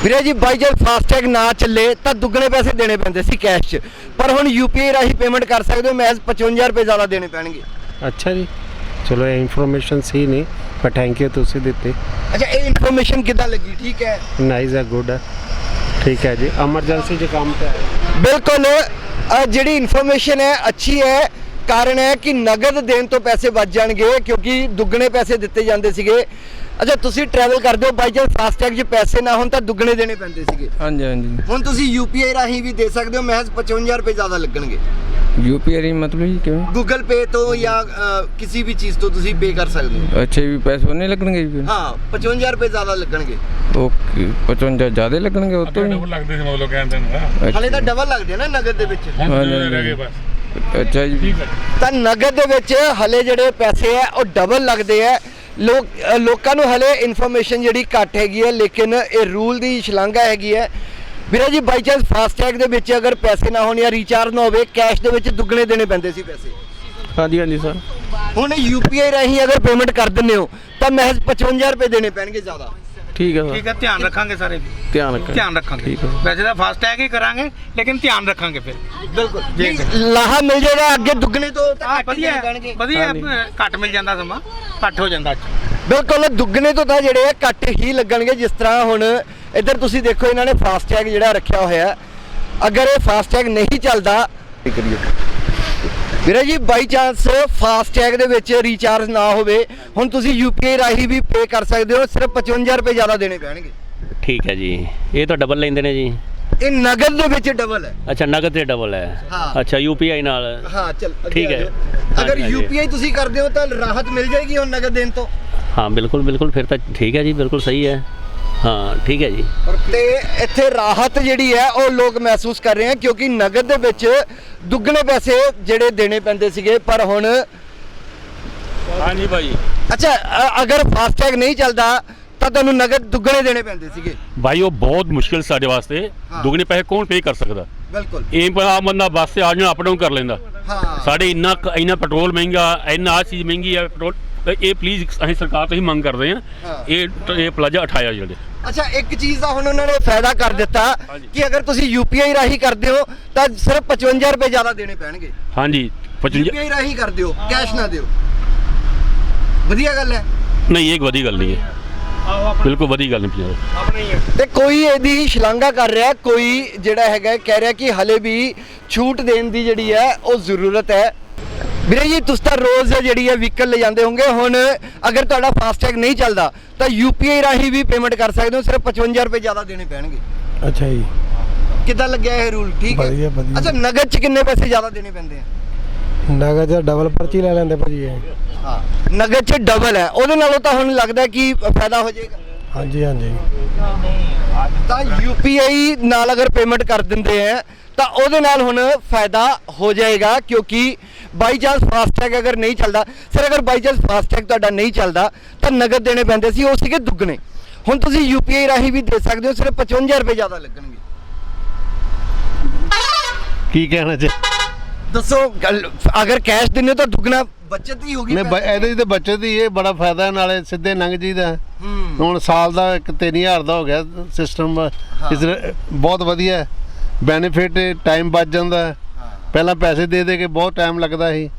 Speaker 1: ਵੀਰੇ ਜੀ ਬਾਈ ਜੇ ਫਾਸਟੈਗ ਨਾ ਚੱਲੇ ਤਾਂ ਦੁੱਗਣੇ ਪੈਸੇ ਦੇਣੇ ਪੈਂਦੇ ਸੀ ਕੈਸ਼ 'ਚ। ਪਰ ਹੁਣ ਯੂਪੀਆਈ ਰਾਹੀਂ ਪੇਮੈਂਟ ਕਰ ਸਕਦੇ ਹੋ ਮਹਿਜ਼ 55 ਰੁਪਏ ਜ਼ਿਆਦਾ ਦੇਣੇ ਪੈਣਗੇ।
Speaker 4: ਅੱਛਾ ਜੀ। ਚਲੋ ਇਹ ਇਨਫੋਰਮੇਸ਼ਨ ਸੀ ਨਹੀਂ ਪਰ ਥੈਂਕ ਯੂ ਤੁਸੀਂ ਦਿੱਤੀ।
Speaker 1: ਅੱਛਾ ਇਹ ਇਨਫੋਰਮੇਸ਼ਨ ਕਿੱਦਾਂ ਲੱਗੀ? ਠੀਕ ਹੈ।
Speaker 4: ਨਾਈਸ ਆ ਗੁੱਡ ਠੀਕ ਹੈ ਜੀ। ਐਮਰਜੈਂਸੀ ਦੇ ਕੰਮ ਤੇ ਆਏ
Speaker 1: ਬਿਲਕੁਲ ਅਹ ਜਿਹੜੀ ਇਨਫੋਰਮੇਸ਼ਨ ਹੈ ਅੱਛੀ ਹੈ। ਕਾਰਨ ਹੈ ਕਿ ਨਗਦ ਦੇਣ ਤੋਂ ਪੈਸੇ ਬਚ ਜਾਣਗੇ ਕਿਉਂਕਿ ਦੁੱਗਣੇ ਪੈਸੇ ਦਿੱਤੇ ਜਾਂਦੇ ਸੀਗੇ। ਅੱਛਾ ਤੁਸੀਂ ਟਰੈਵਲ ਕਰਦੇ ਹੋ ਬਾਈ ਚਾਂਸ ਫਾਸਟੈਗ 'ਚ ਪੈਸੇ ਨਾ ਹੋਣ ਤਾਂ ਦੁੱਗਣੇ ਦੇਣੇ ਪੈਂਦੇ ਸੀਗੇ।
Speaker 10: ਹਾਂਜੀ ਹਾਂਜੀ।
Speaker 1: ਹੁਣ ਤੁਸੀਂ ਯੂਪੀਆਈ ਰਾਹੀਂ ਵੀ ਦੇ ਸਕਦੇ ਹੋ ਮਹਿਜ਼ 55 ਰੁਪਏ ਜ਼ਿਆਦਾ ਲੱਗਣਗੇ।
Speaker 10: ਯੂਪੀਆਈ ਮਤਲਬ ਜੀ ਕਿਵੇਂ?
Speaker 1: ਗੂਗਲ ਪੇ ਤੋਂ ਜਾਂ ਕਿਸੇ ਵੀ ਚੀਜ਼ ਤੋਂ ਤੁਸੀਂ ਪੇ ਕਰ ਸਕਦੇ ਹੋ।
Speaker 10: ਅੱਛਾ ਵੀ ਪੈਸੇ ਉਹਨੇ ਲੱਗਣਗੇ ਜੀ
Speaker 1: ਹਾਂ 55 ਰੁਪਏ ਜ਼ਿਆਦਾ ਲੱਗਣਗੇ।
Speaker 10: ਓਕੇ 55 ਜ਼ਿਆਦਾ ਲੱਗਣਗੇ ਉਹ ਤੋਂ
Speaker 3: ਲੱਗਦੇ ਸੀ ਮਤਲਬ ਕਹਿੰਦੇ ਨੇ।
Speaker 1: ਹਲੇ ਤਾਂ ਡਬਲ ਲੱਗਦੇ ਆ ਨਾ ਨਗਦ ਦੇ ਵਿੱਚ।
Speaker 10: ਅੱਛਾ ਜੀ।
Speaker 1: ਤਾਂ ਨਗਦ ਦੇ ਵਿੱਚ ਹਲੇ ਜਿਹੜੇ ਪੈਸੇ ਆ ਉਹ ਡਬਲ ਲੱਗਦੇ ਆ। ਲੋਕ ਅ, ਲੋਕਾਂ ਨੂੰ ਹਲੇ ਇਨਫੋਰਮੇਸ਼ਨ ਜਿਹੜੀ ਘੱਟ ਹੈਗੀ ਹੈ ਲੇਕਿਨ ਇਹ ਰੂਲ ਦੀ ਸ਼ਲਾਘਾ ਹੈਗੀ ਹੈ ਵੀਰੇ ਜੀ ਬਾਈ ਚਾਂਸ ਫਾਸਟੈਗ ਦੇ ਵਿੱਚ ਅਗਰ ਪੈਸੇ ਨਾ ਹੋਣ ਜਾਂ ਰੀਚਾਰਜ ਨਾ ਹੋਵੇ ਕੈਸ਼ ਦੇ ਵਿੱਚ ਦੁੱਗਣੇ ਦੇਣੇ ਪੈਂਦੇ ਸੀ ਪੈਸੇ।
Speaker 4: ਹਾਂਜੀ ਹਾਂਜੀ ਸਰ
Speaker 1: ਹੁਣ ਯੂਪੀਆਈ ਰਾਹੀਂ ਅਗਰ ਪੇਮੈਂਟ ਕਰ ਦਿੰਦੇ ਹੋ ਤਾਂ ਮਹਿਜ਼ 55 ਰੁਪਏ ਦੇਣੇ ਪੈਣਗੇ ਜ਼ਿਆਦਾ।
Speaker 10: ਠੀਕ ਹੈ
Speaker 9: ਠੀਕ ਹੈ ਧਿਆਨ ਰੱਖਾਂਗੇ ਸਾਰੇ
Speaker 10: ਧਿਆਨ ਰੱਖਾਂ
Speaker 9: ਧਿਆਨ ਰੱਖਾਂਗੇ। ਵੈਸੇ ਤਾਂ ਫਾਸਟ ਟੈਗ ਹੀ ਕਰਾਂਗੇ ਲੇਕਿਨ ਧਿਆਨ ਰੱਖਾਂਗੇ ਫਿਰ।
Speaker 1: ਬਿਲਕੁਲ। ਲਾਹਾ ਮਿਲ ਜਾਏਗਾ ਅੱਗੇ ਦੁੱਗਣੇ ਤੋਂ ਤਾਂ
Speaker 9: ਹਾਂ
Speaker 1: ਘੱਟ ਹੀ
Speaker 9: ਵਧੀਆ
Speaker 1: ਦੇਣੇ ਪੈਣਗੇ।
Speaker 9: ਵਧੀਆ ਘੱਟ ਮਿਲ ਜਾਂਦਾ ਸਮਾਂ ਘੱਟ ਹੋ ਜਾਂਦਾ
Speaker 1: ਬਿਲਕੁਲ ਦੁੱਗਣੇ ਤੋਂ ਤਾਂ ਜਿਹੜੇ ਆ ਘੱਟ ਹੀ ਲੱਗਣਗੇ ਜਿਸ ਤਰ੍ਹਾਂ ਹੁਣ ਇੱਧਰ ਤੁਸੀਂ ਦੇਖੋ ਇਹਨਾਂ ਨੇ ਫਾਸਟੈਗ ਜਿਹੜਾ ਰੱਖਿਆ ਹੋਇਆ ਹੈ। ਅਗਰ ਇਹ ਫਾਸਟੈਗ ਨਹੀਂ ਚੱਲਦਾ ਕਰੀਏ ਵੀਰੇ ਜੀ ਬਾਈ ਚਾਂਸ ਫਾਸਟੈਗ ਦੇ ਵਿੱਚ ਰੀਚਾਰਜ ਨਾ ਹੋਵੇ ਹੁਣ ਤੁਸੀਂ ਯੂਪੀਆਈ ਰਾਹੀਂ ਵੀ ਪੇ ਕਰ ਸਕਦੇ ਹੋ ਸਿਰਫ 55 ਰੁਪਏ ਜ਼ਿਆਦਾ ਦੇਣੇ ਪੈਣਗੇ।
Speaker 3: ਠੀਕ ਹੈ ਜੀ। ਇਹ ਤਾਂ ਡਬਲ ਲੈਂਦੇ ਨੇ ਜੀ।
Speaker 1: ਇਹ ਨਗਦ ਦੇ ਵਿੱਚ ਡਬਲ ਹੈ।
Speaker 3: ਅੱਛਾ ਨਗਦ ਤੇ ਡਬਲ ਹੈ।
Speaker 1: ਹਾਂ।
Speaker 3: ਅੱਛਾ ਯੂਪੀਆਈ ਨਾਲ।
Speaker 1: ਹਾਂ ਚਲ
Speaker 3: ਠੀਕ ਹੈ।
Speaker 1: ਅਗਰ
Speaker 3: ਹਾਂਜੀ।
Speaker 1: ਯੂਪੀਆਈ ਤੁਸੀਂ ਕਰਦੇ ਹੋ ਤਾਂ ਰਾਹਤ ਮਿਲ ਜਾਏਗੀ ਹੁਣ ਨਗਦ ਦੇਣ ਤੋਂ।
Speaker 3: ਹਾਂ ਬਿਲਕੁਲ ਬਿਲਕੁਲ ਫਿਰ ਤਾਂ ਠੀਕ ਹੈ ਜੀ ਬਿਲਕੁਲ ਸਹੀ ਹੈ। ਹਾਂ ਠੀਕ ਹੈ ਜੀ।
Speaker 1: ਤੇ ਇੱਥੇ ਰਾਹਤ ਜਿਹੜੀ ਹੈ ਉਹ ਲੋਕ ਮਹਿਸੂਸ ਕਰ ਰਹੇ ਹਨ ਕਿਉਂਕਿ ਨਗਦ ਦੇ ਵਿੱਚ ਦੁੱਗਣੇ ਪੈਸੇ ਜਿਹੜੇ ਦੇਣੇ ਪੈਂਦੇ ਸੀਗੇ ਪਰ ਹੁਣ
Speaker 3: ਹਾਂਜੀ ਭਾਈ।
Speaker 1: ਅੱਛਾ ਅ- ਅਗਰ ਫਾਸਟੈਗ ਨਹੀਂ ਚੱਲਦਾ ਤਾਂ ਤੁਹਾਨੂੰ ਨਗਦ ਦੁੱਗਣੇ ਦੇਣੇ ਪੈਂਦੇ ਸੀਗੇ।
Speaker 3: ਭਾਈ ਉਹ ਬਹੁਤ ਮੁਸ਼ਕਿਲ ਸਾਡੇ ਵਾਸਤੇ। ਦੁੱਗਣੇ ਪੈਸੇ ਕੌਣ ਪੇ ਕਰ ਸਕਦਾ?
Speaker 1: ਬਿਲਕੁਲ।
Speaker 3: ਇਹ ਆਮ ਬੰਦਾ ਬੱਸ ਤੇ ਆ ਜਾਣਾ ਅਪ ਡਾਊਨ ਕਰ ਲੈਂਦਾ।
Speaker 1: ਹਾਂ।
Speaker 3: ਸਾਡੇ ਇੰਨਾ ਕ- ਇੰਨਾ ਪੈਟਰੋਲ ਮਹਿੰਗਾ ਇੰਨਾ ਆ ਚੀਜ਼ ਮਹਿੰਗੀ ਹੈ ਪੈਟਰੋਲ। ਤੇ ਇਹ ਪਲੀਜ਼ ਅਸੀਂ ਸਰਕਾਰ ਤੋਂ ਹੀ ਮੰਗ ਕਰਦੇ ਹਾਂ।
Speaker 1: ਹਾਂ।
Speaker 3: ਇਹ ਇਹ ਪਲਾਜ਼ਾ ਉਠਾਇਆ ਜਿਹੜੇ।
Speaker 1: ਅੱਛਾ ਇੱਕ ਚੀਜ਼ ਦਾ ਹੁਣ ਉਹਨਾਂ ਨੇ ਫਾਇਦਾ ਕਰ ਦਿੱਤਾ। ਕਿ ਅਗਰ ਤੁਸੀਂ ਯੂਪੀਆਈ ਰਾਹੀਂ ਕਰਦੇ ਹੋ ਤਾਂ ਸਿਰਫ 55 ਰੁਪਏ ਜ਼ਿਆਦਾ ਦੇਣੇ ਪੈਣਗੇ।
Speaker 3: ਹਾਂਜੀ 55
Speaker 1: ਯੂਪੀਆਈ ਰਾਹੀਂ ਕਰਦੇ ਹੋ ਕੈਸ਼ ਨਾ ਦਿਓ। ਵਧੀਆ ਗੱਲ ਹੈ।
Speaker 3: ਨਹੀਂ ਇਹ ਵਧੀਆ ਗੱਲ ਨਹੀਂ ਹੈ। ਬਿਲਕੁਲ ਵਧੀਆ ਗੱਲ ਨਹੀਂ ਪੰਜਾਬ
Speaker 1: ਤੇ ਕੋਈ ਇਹਦੀ ਸ਼ਲਾਘਾ ਕਰ ਰਿਹਾ ਕੋਈ ਜਿਹੜਾ ਹੈਗਾ ਕਹਿ ਰਿਹਾ ਕਿ ਹਲੇ ਵੀ ਛੂਟ ਦੇਣ ਦੀ ਜਿਹੜੀ ਹੈ ਉਹ ਜ਼ਰੂਰਤ ਹੈ। ਵੀਰੇ ਜੀ ਤੁਸੀਂ ਤਾਂ ਰੋਜ਼ ਜਿਹੜੀ ਹੈ ਵਹੀਕਲ ਲੈ ਜਾਂਦੇ ਹੋਵੋਗੇ। ਹੁਣ ਅਗਰ ਤੁਹਾਡਾ ਫਾਸਟੈਗ ਨਹੀਂ ਚੱਲਦਾ ਤਾਂ ਯੂਪੀਆਈ ਰਾਹੀਂ ਵੀ ਪੇਮੈਂਟ ਕਰ ਸਕਦੇ ਹੋ। ਸਿਰਫ 55 ਰੁਪਏ ਜ਼ਿਆਦਾ ਦੇਣੇ ਪੈਣਗੇ।
Speaker 8: ਅੱਛਾ ਜੀ।
Speaker 1: ਕਿੱਦਾਂ ਲੱਗਿਆ ਇਹ ਰੂਲ ਠੀਕ ਹੈ। ਅੱਛਾ ਨਗਦ ਚ ਕਿੰਨੇ ਪੈਸੇ ਜ਼ਿਆਦਾ ਦੇਣੇ ਪੈਂਦੇ ਆ?
Speaker 8: ਨਗਦ ਜਾਂ ਡਬਲ ਪਰਚੀ ਲੈ ਲੈਂਦੇ ਭਾਜੀ ਇਹ।
Speaker 1: ਹਾਂ ਨਗਦ ਚ ਡਬਲ ਹੈ। ਉਹਦੇ ਨਾਲੋਂ ਤਾਂ ਹੁਣ ਲੱਗਦਾ ਕਿ ਫਾਇਦਾ ਹੋ ਜਾਏਗਾ।
Speaker 8: ਹਾਂਜੀ ਹਾਂਜੀ।
Speaker 1: ਤਾਂ ਯੂਪੀਆਈ ਨਾਲ ਅਗਰ ਪੇਮੈਂਟ ਕਰ ਦਿੰਦੇ ਆ ਤਾਂ ਉਹਦੇ ਨਾਲ ਹੁਣ ਫਾਇਦਾ ਹੋ ਜਾਏਗਾ ਕਿਉਂਕਿ ਬਾਈ ਚਾਂਸ ਫਾਸਟੈਗ ਅਗਰ ਨਹੀਂ ਚੱਲਦਾ ਸਰ ਅਗਰ ਬਾਈ ਚਾਂਸ ਫਾਸਟੈਗ ਤੁਹਾਡਾ ਨਹੀਂ ਚੱਲਦਾ ਤਾਂ ਨਗਦ ਦੇਣੇ ਪੈਂਦੇ ਸੀ ਉਹ ਸੀਗੇ ਦੁੱਗਣੇ। ਹੁਣ ਤੁਸੀਂ ਯੂਪੀਆਈ ਰਾਹੀਂ ਵੀ ਦੇ ਸਕਦੇ ਹੋ ਸਿਰਫ 55 ਰੁਪਏ ਜ਼ਿਆਦਾ ਲੱਗਣਗੇ।
Speaker 4: ਕੀ ਕਹਿਣਾ ਚਾਹ
Speaker 1: ਦੱਸੋ ਗੱਲ- ਅਗਰ ਕੈਸ਼ ਦਿੰਦੇ ਹੋ ਤਾਂ ਦੁੱਗਣਾ ਬਚਤ ਹੀ ਹੋਗੀ
Speaker 4: ਨਹੀਂ ਬ- ਇਹਦੇ 'ਚ ਤੇ ਬੱਚਤ ਹੀ ਇਹ ਬੜਾ ਫਾਇਦਾ ਹੈ, ਨਾਲੇ ਸਿੱਧੇ ਲੰਘ ਜੀਦਾ ਹੁਣ ਸਾਲ ਦਾ ਇੱਕ 3000 ਦਾ ਹੋ ਗਿਆ ਸਿਸਟਮ ਇਸ ਬਹੁਤ ਵਧੀਆ। ਹੈ ਬੈਨੀਫਿਟ ਟਾਈਮ ਬਚ ਜਾਂਦਾ ਹੈ। ਪਹਿਲਾਂ ਪੈਸੇ ਦੇ ਦੇ ਕੇ ਬਹੁਤ ਟਾਈਮ ਲੱਗਦਾ ਸੀ।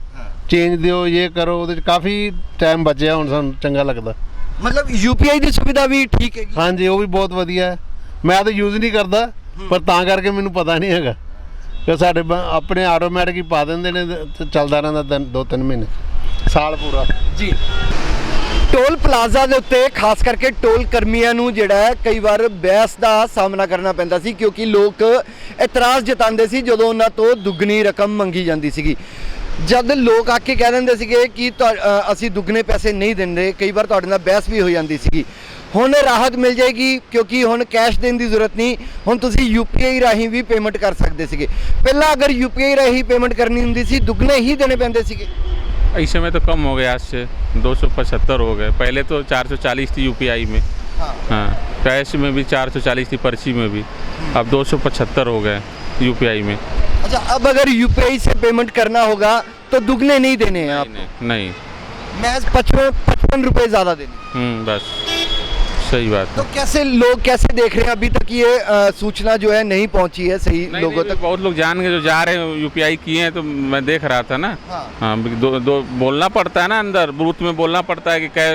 Speaker 4: ਚੇਂਜ ਦਿਓ ਇਹ ਕਰੋ ਉਹਦੇ 'ਚ ਕਾਫੀ ਟਾਈਮ ਬਚਿਆ ਹੁਣ ਸਾਨੂੰ ਚੰਗਾ ਲੱਗਦਾ।
Speaker 1: ਮਤਲਬ ਯੂਪੀਆਈ ਦੀ ਸੁਵਿਧਾ ਵੀ ਠੀਕ ਹੈਗੀ।
Speaker 4: ਹਾਂਜੀ ਉਹ ਵੀ ਬਹੁਤ ਵਧੀਆ ਹੈ। ਮੈਂ ਤਾਂ ਯੂਜ਼ ਨਹੀਂ ਕਰਦਾ ਪਰ ਤਾਂ ਕਰਕੇ ਮੈਨੂੰ ਪਤਾ ਨਹੀਂ ਹੈਗਾ। ਕਿ ਸਾਡੇ ਬ- ਆਪਣੇ ਆਟੋਮੈਟਿਕ ਹੀ ਪਾ ਦਿੰਦੇ ਨੇ ਤੇ ਚੱਲਦਾ ਰਹਿੰਦਾ ਤਿੰਨ- ਦੋ ਤਿੰਨ ਮਹੀਨੇ। ਸਾਲ ਪੂਰਾ।
Speaker 1: ਜੀ। ਟੋਲ ਪਲਾਜ਼ਾ ਦੇ ਉੱਤੇ, ਖਾਸ ਕਰਕੇ ਟੋਲ ਕਰਮੀਆਂ ਨੂੰ ਜਿਹੜਾ ਕਈ ਵਾਰ ਬਹਿਸ ਦਾ ਸਾਹਮਣਾ ਕਰਨਾ ਪੈਂਦਾ ਸੀ, ਕਿਉਂਕਿ ਲੋਕ ਇਤਰਾਜ਼ ਜਤਾਉਂਦੇ ਸੀ ਜਦੋਂ ਉਹਨਾਂ ਤੋਂ ਦੁੱਗਣੀ ਰਕਮ ਮੰਗੀ ਜਾਂਦੀ ਸੀਗੀ। ਜਦ ਲੋਕ ਆ ਕੇ ਕਹਿ ਦਿੰਦੇ ਸੀਗੇ ਕਿ ਤੁਹਾ- ਅਸੀਂ ਦੁੱਗਣੇ ਪੈਸੇ ਨਹੀਂ ਦਿੰਦੇ, ਕਈ ਵਾਰ ਤੁਹਾਡੇ ਨਾਲ ਬਹਿਸ ਵੀ ਹੋ ਜਾਂਦੀ ਸੀਗੀ। ਹੁਣ ਰਾਹਤ ਮਿਲ ਜਾਏਗੀ, ਕਿਉਂਕਿ ਹੁਣ ਕੈਸ਼ ਦੇਣ ਦੀ ਜ਼ਰੂਰਤ ਨਹੀਂ, ਹੁਣ ਤੁਸੀਂ ਯੂਪੀਆਈ ਰਾਹੀਂ ਵੀ ਪੇਮੈਂਟ ਕਰ ਸਕਦੇ ਸੀਗੇ। ਪਹਿਲਾਂ ਅਗਰ ਯੂਪੀਆਈ ਰਾਹੀਂ ਪੇਮੈਂਟ ਕਰਨੀ ਹੁੰਦੀ ਸੀ, ਦੁੱਗਣੇ ਹੀ ਦੇਣੇ ਪੈਂਦੇ ਸੀਗੇ।
Speaker 11: इस समय तो कम हो गया आज से दो सौ पचहत्तर हो गए। पहले तो चार सौ चालीस थी यूपीआई में। हाँ। कैश में भी चार सौ चालीस थी पर्ची में भी। अब दो सौ पचहत्तर हो गए यूपीआई में।
Speaker 1: अच्छा अब अगर यूपीआई से पेमेंट करना होगा तो दुगने नहीं देने हैं आप?
Speaker 11: नहीं नहीं।
Speaker 1: महज पचपन पचपन रुपए ज़्यादा देने।
Speaker 11: हम्म, बस। सही बात
Speaker 1: तो कैसे लोग कैसे देख रहे हैं अभी तक ये सूचना जो है नहीं पहुँची है सही
Speaker 11: नहीं,
Speaker 1: लोगों
Speaker 11: नहीं,
Speaker 1: तक?
Speaker 11: बहुत लोग जान गए जो जा रहे हैं यूपीआई किए हैं तो मैं देख रहा था ना।
Speaker 1: हाँ।
Speaker 11: हाँ दो, दो बोलना पड़ता है ना अंदर बूथ में बोलना पड़ता है कि कै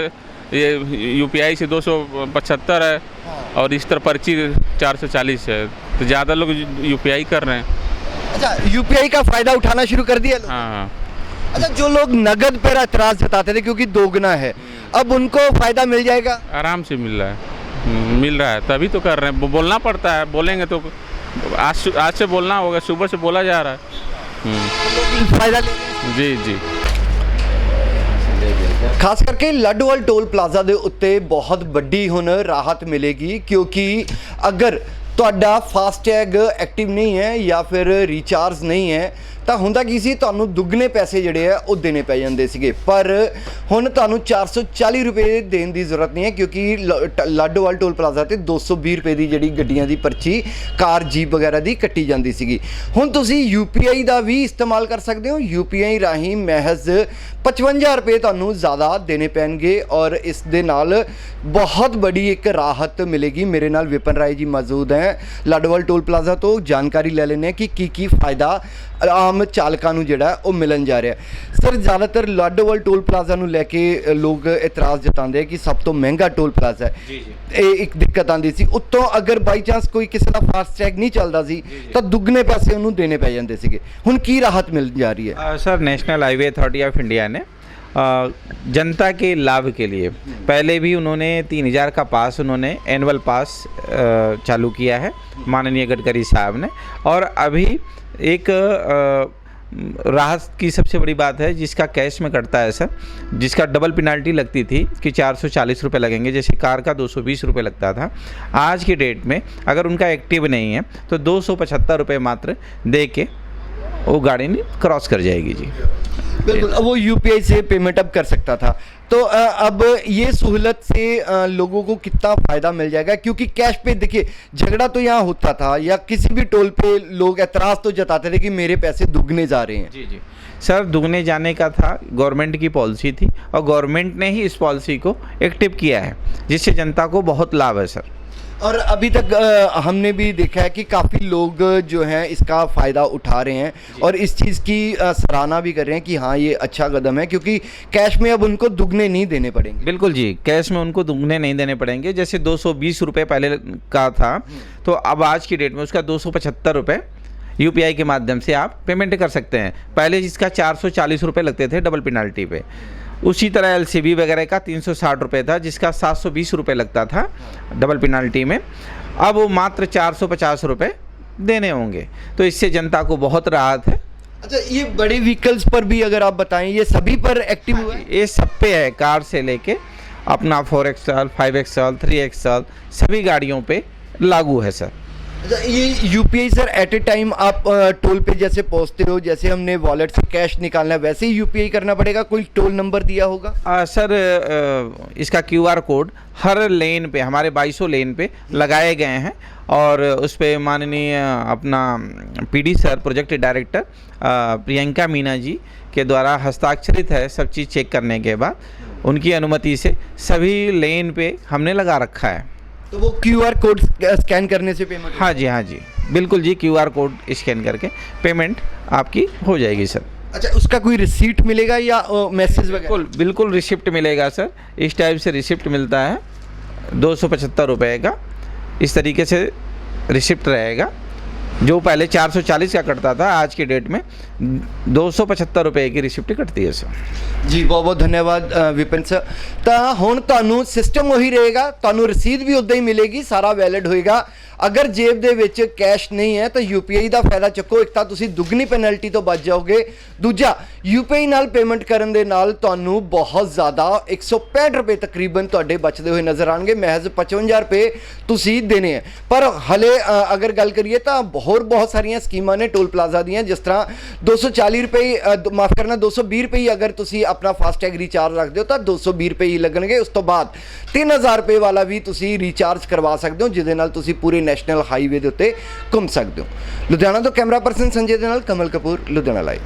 Speaker 11: ये यूपीआई से दो सौ पचहत्तर है
Speaker 1: हाँ।
Speaker 11: और इस तरह पर्ची चार सौ चालीस है। तो ज़्यादा लोग यूपीआई कर रहे हैं।
Speaker 1: अच्छा यूपीआई का फ़ायदा उठाना शुरू कर दिया
Speaker 11: हाँ हाँ।
Speaker 1: अच्छा जो लोग नगद पर एतराज़ जताते थे क्योंकि दोगुना है अब उनको फायदा मिल जाएगा
Speaker 11: आराम से मिल रहा है हम्म, मिल रहा है तभी तो कर रहे हैं बो- बोलना पड़ता है बोलेंगे तो आज सु- आज से बोलना होगा सुबह से बोला जा रहा है हम्म,
Speaker 1: फायदा ले रहे हैं।
Speaker 11: जी जी
Speaker 1: ਖਾਸ ਕਰਕੇ ਲਾਡੋਵਾਲ ਟੋਲ ਪਲਾਜ਼ਾ ਦੇ ਉੱਤੇ ਬਹੁਤ ਵੱਡੀ ਹੁਣ ਰਾਹਤ ਮਿਲੇਗੀ ਕਿਉਂਕਿ ਅਗਰ ਤੁਹਾਡਾ ਫਾਸਟੈਗ ਐਕਟਿਵ ਨਹੀਂ ਹੈ ਜਾਂ ਫਿਰ ਰੀਚਾਰਜ ਨਹੀਂ ਹੈ, ਤਾਂ ਹੁੰਦਾ ਕੀ ਸੀ? ਤੁਹਾਨੂੰ ਦੁੱਗਣੇ ਪੈਸੇ ਜਿਹੜੇ ਆ, ਉਹ ਦੇਣੇ ਪੈ ਜਾਂਦੇ ਸੀਗੇ। ਪਰ ਹੁਣ ਤੁਹਾਨੂੰ 440 ਰੁਪਏ ਦੇਣ ਦੀ ਜ਼ਰੂਰਤ ਨਹੀਂ ਹੈ, ਕਿਉਂਕਿ ਲ- ਟ- ਲਾਡੋਵਾਲ ਟੋਲ ਪਲਾਜ਼ਾ ਤੇ 220 ਰੁਪਏ ਦੀ ਜਿਹੜੀ ਗੱਡੀਆਂ ਦੀ ਪਰਚੀ, ਕਾਰ, ਜੀਪ ਵਗੈਰਾ ਦੀ ਕੱਟੀ ਜਾਂਦੀ ਸੀਗੀ। ਹੁਣ ਤੁਸੀਂ ਯੂਪੀਆਈ ਦਾ ਵੀ ਇਸਤੇਮਾਲ ਕਰ ਸਕਦੇ ਹੋ। ਯੂਪੀਆਈ ਰਾਹੀਂ ਮਹਿਜ਼ 55 ਰੁਪਏ ਤੁਹਾਨੂੰ ਜ਼ਿਆਦਾ ਦੇਣੇ ਪੈਣਗੇ ਔਰ ਇਸ ਦੇ ਨਾਲ ਬਹੁਤ ਬੜੀ ਇੱਕ ਰਾਹਤ ਮਿਲੇਗੀ। ਮੇਰੇ ਨਾਲ ਵਿਪਨ ਰਾਏ ਜੀ ਮੌਜੂਦ ਹੈ। ਲੱਡਵਾਲ ਟੋਲ ਪਲਾਜ਼ਾ ਤੋਂ ਜਾਣਕਾਰੀ ਲੈ ਲੈਨੇ ਕਿ ਕੀ ਕੀ ਫਾਇਦਾ ਆਮ ਚਾਲਕਾਂ ਨੂੰ ਜਿਹੜਾ ਉਹ ਮਿਲਣ ਜਾ ਰਿਹਾ ਸਰ ਜ਼ਿਆਦਾਤਰ ਲੱਡਵਾਲ ਟੋਲ ਪਲਾਜ਼ਾ ਨੂੰ ਲੈ ਕੇ ਲੋਕ ਇਤਰਾਜ਼ ਜਤਾਉਂਦੇ ਕਿ ਸਭ ਤੋਂ ਮਹਿੰਗਾ ਟੋਲ ਪਲਾਜ਼ਾ ਹੈ। ਜੀ ਜੀ। ਇਹ ਇੱਕ ਦਿੱਕਤ ਆਂਦੀ ਸੀ। ਉੱਤੋਂ ਅਗਰ ਬਾਈ ਚਾਂਸ ਕੋਈ ਕਿਸੇ ਦਾ ਫਾਸਟ ਟੈਗ ਨਹੀਂ ਚੱਲਦਾ ਸੀ ਤਾਂ ਦੁੱਗਨੇ ਪੈਸੇ ਉਹਨੂੰ ਦੇਣੇ ਪੈ ਜਾਂਦੇ ਸੀਗੇ। ਹੁਣ ਕੀ ਰਾਹਤ ਮਿਲ ਜਾ ਰਹੀ ਹੈ?
Speaker 2: Sir national highway authority of India ਨੇ जनता के लाभ के लिए। पहले भी उन्होंने तीन हज़ार का पास उन्होंने एनुअल पास चालू किया है, माननीय गडकरी साहब ने। और अभी एक राहत की सबसे बड़ी बात है, जिसका कैश में कटता है सर, जिसका डबल पेनाल्टी लगती थी कि चार सौ चालीस रुपये लगेंगे, जैसे कार का दो सौ बीस रुपये लगता था। आज की डेट में अगर उनका एक्टिव नहीं है तो दो सौ पचहत्तर रुपये मात्र दे के वो गाड़ी क्रॉस कर जाएगी जी।
Speaker 1: बिल्कुल अब वो यूपीआई से पेमेंट अब कर सकता था। तो अब ये सहूलत से लोगों को कितना फ़ायदा मिल जाएगा? क्योंकि कैश पे देखिए झगड़ा तो यहाँ होता था या किसी भी टोल पे लोग एतराज़ तो जताते थे कि मेरे पैसे दुगने जा रहे हैं।
Speaker 2: जी जी। सर दुगने जाने का था गवर्नमेंट की पॉलिसी थी और गवर्नमेंट ने ही इस पॉलिसी को एक्टिव किया है जिससे जनता को बहुत लाभ है सर।
Speaker 1: और अभी तक हमने भी देखा है कि काफ़ी लोग जो हैं इसका फ़ायदा उठा रहे हैं और इस चीज़ की सराहना भी कर रहे हैं कि हाँ ये अच्छा कदम है क्योंकि कैश में अब उनको दुगने नहीं देने पड़ेंगे।
Speaker 2: बिल्कुल जी कैश में उनको दुगने नहीं देने पड़ेंगे। जैसे दो सौ पहले का था तो अब आज की डेट में उसका दो सौ यू के माध्यम से आप पेमेंट कर सकते हैं। पहले जिसका चार सौ लगते थे डबल पेनाल्टी पे। उसी तरह एलसीबी वगैरह का तीन सौ साठ रुपये था जिसका सात सौ बीस रुपये लगता था डबल पेनाल्टी में। अब वो मात्र चार सौ पचास रुपये देने होंगे। तो इससे जनता को बहुत राहत है।
Speaker 1: अच्छा ये बड़े व्हीकल्स पर भी अगर आप बताएँ ये सभी पर एक्टिव हुआ है?
Speaker 2: ये सब पे है कार से लेके अपना four XL five XL three XL सभी गाड़ियों पे लागू है सर।
Speaker 1: ये UPI sir at a time आप टोल पे जैसे पहुँचते हो जैसे हमने वॉलेट से कैश निकालना है वैसे ही यूपीआई करना पड़ेगा? कोई टोल नंबर दिया होगा?
Speaker 2: आ, सर इसका क्यूआर कोड हर लेन पे हमारे 2200 लेन पे लगाए गए हैं और उस पर माननीय अपना PD sir project director Priyanka Meena ji के द्वारा हस्ताक्षरित है सब चीज़ चेक करने के बाद। उनकी अनुमति से सभी लेन पे हमने लगा रखा है।
Speaker 1: तो वो क्यू आर कोड स्कैन करने से पेमेंट
Speaker 2: हाँ जी हाँ जी। बिल्कुल जी क्यू आर कोड स्कैन करके पेमेंट आपकी हो जाएगी सर।
Speaker 1: अच्छा उसका कोई रिसिप्ट मिलेगा या मैसेज
Speaker 2: बिल्कुल बिल्कुल रिसिप्ट मिलेगा सर। इस टाइप से रिसिप्ट मिलता है। दो सौ पचहत्तर रुपये का इस तरीके से रिसिप्ट रहेगा। जो पहले 440 का कटता था आज की डेट में दो सौ पचहत्तर रुपये की रिसिप्ट कटती है सर
Speaker 1: ਜੀ ਬਹੁਤ ਬਹੁਤ ਧੰਨਵਾਦ ਅ, ਵਿਪਨ ਸਰ ਤਾਂ ਹੁਣ ਤੁਹਾਨੂੰ ਸਿਸਟਮ ਉਹੀ ਰਹੇਗਾ ਤੁਹਾਨੂੰ ਰਸੀਦ ਵੀ ਉਦਾਂ ਹੀ ਮਿਲੇਗੀ ਸਾਰਾ ਵੈਲਿਡ ਹੋਏਗਾ ਅਗਰ ਜੇਬ ਦੇ ਵਿੱਚ ਕੈਸ਼ ਨਹੀਂ ਹੈ ਤਾਂ UPI ਦਾ ਫਾਇਦਾ ਚੱਕੋ। ਇੱਕ ਤਾਂ ਤੁਸੀਂ ਦੁੱਗਣੀ ਪੈਨਲਟੀ ਤੋਂ ਬਚ ਜਾਓਗੇ। ਦੂਜਾ UPI ਨਾਲ ਪੇਮੈਂਟ ਕਰਨ ਦੇ ਨਾਲ ਤੁਹਾਨੂੰ ਬਹੁਤ ਜ਼ਿਆਦਾ 165 ਰੁਪਏ ਤਕਰੀਬਨ ਤੁਹਾਡੇ ਬਚਦੇ ਹੋਏ ਨਜ਼ਰ ਆਣਗੇ ਮਹਿਜ਼ 55 ਰੁਪਏ ਤੁਸੀਂ ਦੇਣੇ ਹੈ। ਪਰ ਹਲੇ ਅਗਰ ਗੱਲ ਕਰੀਏ ਤਾਂ ਹੋਰ ਬਹੁਤ ਸਾਰੀਆਂ ਸਕੀਮਾਂ ਨੇ ਟੋਲ ਪਲਾਜ਼ਾ ਦੀਆਂ ਜਿਸ ਤਰ੍ਹਾਂ 240 ਰੁਪਏ ਅ, ਦ- ਮਾਫ ਕਰਨਾ 220 ਰੁਪਏ ਅਗਰ ਤੁਸੀਂ ਆਪਣਾ ਫਾਸਟੈਗ ਰੀਚਾਰਜ ਰੱਖਦੇ ਹੋ ਤਾਂ 220 ਰੁਪਏ ਹੀ ਲੱਗਣਗੇ। ਉਸ ਤੋਂ ਬਾਅਦ 3000 ਰੁਪਏ ਵਾਲਾ ਵੀ ਤੁਸੀਂ ਰੀਚਾਰਜ ਕਰਵਾ ਸਕਦੇ ਹੋ ਜਿਹਦੇ ਨਾਲ ਤੁਸੀਂ ਪੂਰੇ ਨੈਸ਼ਨਲ ਹਾਈਵੇ ਦੇ ਉੱਤੇ ਘੁੰਮ ਸਕਦੇ ਹੋ। ਲੁਧਿਆਣਾ ਤੋਂ ਕੈਮਰਾ ਪਰਸਨ ਸੰਜੇ ਦੇ ਨਾਲ ਕਮਲ ਕਪੂਰ, ਲੁਧਿਆਣਾ ਲਾਈਵ